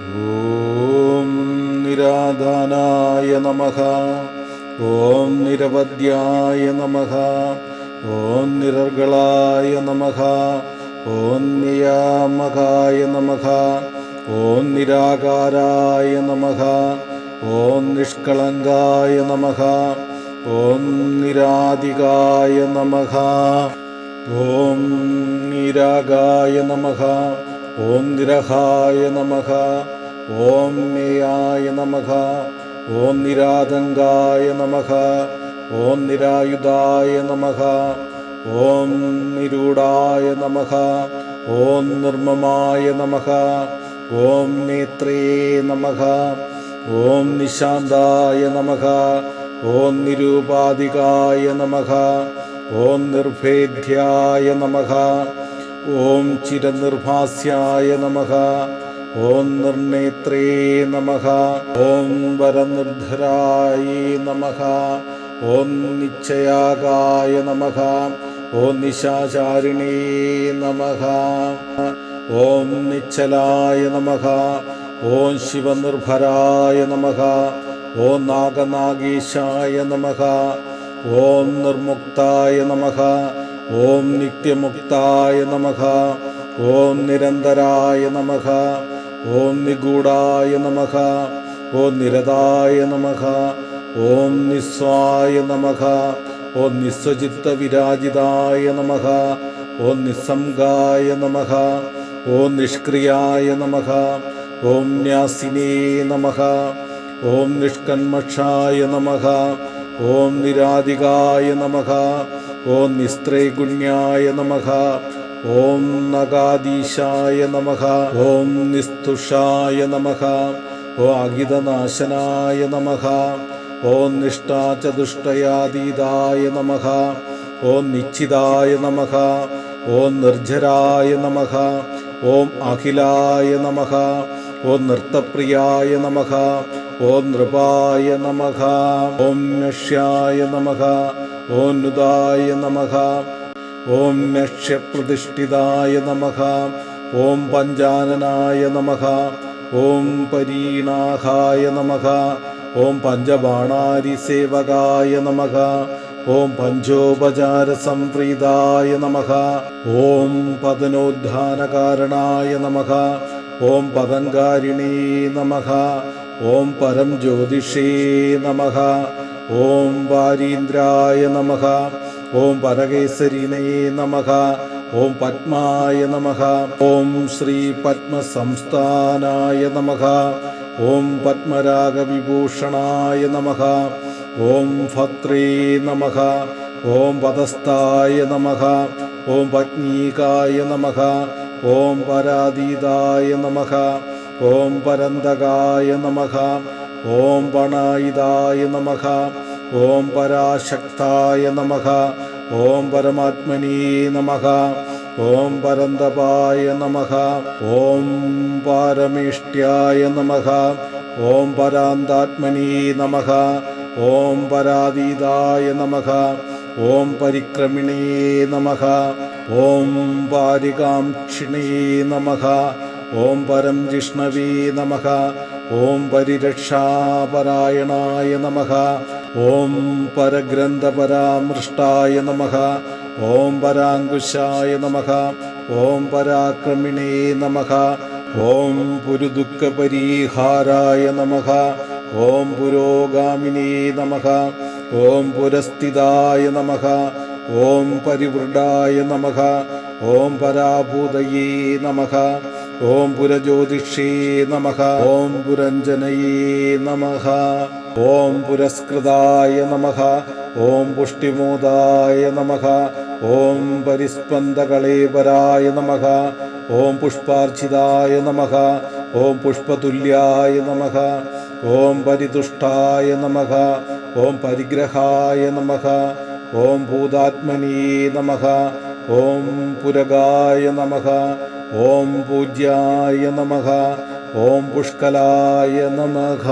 ഓം നിരാധാനായ നമ. ഓം നിരവധ്യായ നമ. ഓം നിരർഗളായ നമ. ഓം നിയാമകായ നമ. ഓം നിരാകാരായ നമ. ഓം നിഷ്കളങ്കായ നമ. ഓം നിരാധികായ നമ. ഓം നിരാഗായ നമഃ. ഓം നിരഹായ നമഃ. ഓം മേയായ നമഃ. ഓം നിരാതങ്കായ നമഃ. ഓം നിരായുധായ നമഃ. ഓം നിരൂഢായ നമഃ. ഓം നിർമ്മമായ നമഃ. ഓം നേത്രേ നമഃ. ഓം നിശാന്തായ നമഃ. ഓം നിരൂപാധികായ നമഃ. ഓം നിർഭേദ്യായ നമഃ. ഓം ചിരനിർഭാസ്യായ നമഃ. ഓം നിർണേത്രേ നമഃ. ഓം വരനിർധരായ നമഃ. ഓം നിശ്ചയാകായ നമഃ. ഓം നിശാചാരിണേ നമഃ. ഓം നിശ്ചലായ നമഃ. ഓം ശിവനിർഭരായ നമഃ. ഓം നാഗനാഗീശായ നമഃ. ഓം നിർമുക്തായ നമഃ. ഓം നിത്യമുക്തായ നമഃ ഓം നിരന്തരായ നമഃ ഓം നിഗൂഢായ നമഃ ഓം നിരതായ നമഃ ഓം നിസ്വായ നമഃ ഓം നിസ്വചിത്ത വിരാജിതായ നമഃ ഓം നിസ്സംഗായ നമഃ ഓം നിഷ്ക്രിയായ നമഃ ഓം ന്യാസിനേ നമഃ ഓം നിഷ്കന്മക്ഷായ നമഃ ഓം നിരാധികായ നമഃ ഓം നിസ്ത്രൈഗുണ്യായ നമഃ. ഓം നഗാദീശായ നമഃ. ഓം നിസ്തുഷായ നമഃ. ഓ അഗിതനാശനായ നമഃ. ഓം നിഷ്ടാചതുഷ്ടയാതീതായ നമഃ. ഓം നിശ്ചിതായ നമഃ. ഓം നിർജരായ നമഃ. ഓം അഖിലായ നമഃ. ഓം നൃത്തപ്രിയായ നമഃ. ഓം നൃപായ നമഃ. ഓം നഷ്യായ നമഃ. ഓം നുദായ നമഃ. ഓം നക്ഷ്യപ്രതിഷ്ഠിതായ നമഃ. ഓം പഞ്ചാനനായ നമഃ. ഓം പരീണാഹായ നമഃ. ഓം പഞ്ചബാണാരിസേവകായ നമഃ. ഓം പഞ്ചോപചാര സംപ്രീതായ നമഃ. ഓം പതനോദ്ധാനകാരണായ നമഃ. ഓം പതങ്കാരിണേ നമഃ. ഓം പരം ജ്യോതിഷേ നമഃ. ഓം വാരീന്ദ്രായ നമഃ. ഓം പരകേസരിണേ നമഃ. ഓം പത്മായ നമഃ. ഓം ശ്രീ പത്മസംസ്ഥാനായ നമഃ. ഓം പത്മരാഗവിഭൂഷണായ നമഃ. ഓം ഭദ്രേ നമഃ. ഓം പദസ്ഥായ നമഃ. ഓം പത്നീകായ നമഃ. ഓം പരാതീതായ നമഃ. ഓം പരന്തകായ നമഃ. ഓം പണായിതായ നമഃ. ഓം പരാശക്തായ നമഃ. ഓം പരമാത്മനീ നമഃ. ഓം പരന്തപായ നമഃ. ഓം പാരമേഷ്ട്യായ നമഃ. ഓം പരാന്താത്മനീ നമഃ. ഓം പരാതീതായ നമഃ. ഓം പരിക്രമിണേ നമഃ. ഓം പാരികാംക്ഷിണേ നമഃ. ഓം പരം ജിഷ്ണവേ നമഃ. ഓം പരിരക്ഷാപരായണായ നമ. ഓം പരഗ്രന്ഥപരാമൃഷ്ടായ നമ. ഓം പരാങ്കുശായ നമ. ഓം പരാക്രമിണേ നമ. ഓം പുരുദുഃഖപരീഹാരായ നമ. ഓം പുരോഗാമിനേ നമ. ഓം പുരസ്ഥിതായ നമ. ഓം പരിവൃഢായ നമ. ഓം പരാഭൂതയേ നമഃ. ഓം പുരജ്യോതിഷീ നമഃ. ഓം പുരഞ്ജനയേ നമഃ. ഓം പുരസ്കൃതായ നമഃ. ഓം പുഷ്ടിമോദായ നമഃ. ഓം പരിസ്പന്ദകളേവരായ നമഃ. ഓം പുഷ്പാർച്ചിതായ നമഃ. ഓം പുഷ്പതുല്യായ നമഃ. ഓം പരിതുഷ്ടായ നമഃ. ഓം പരിഗ്രഹായ നമഃ. ഓം ഭൂതാത്മനീ നമഃ. ഓം പുരഗായ നമഃ. ഓം പൂജ്യായ നമഃ ഓം പുഷ്കലായ നമഃ.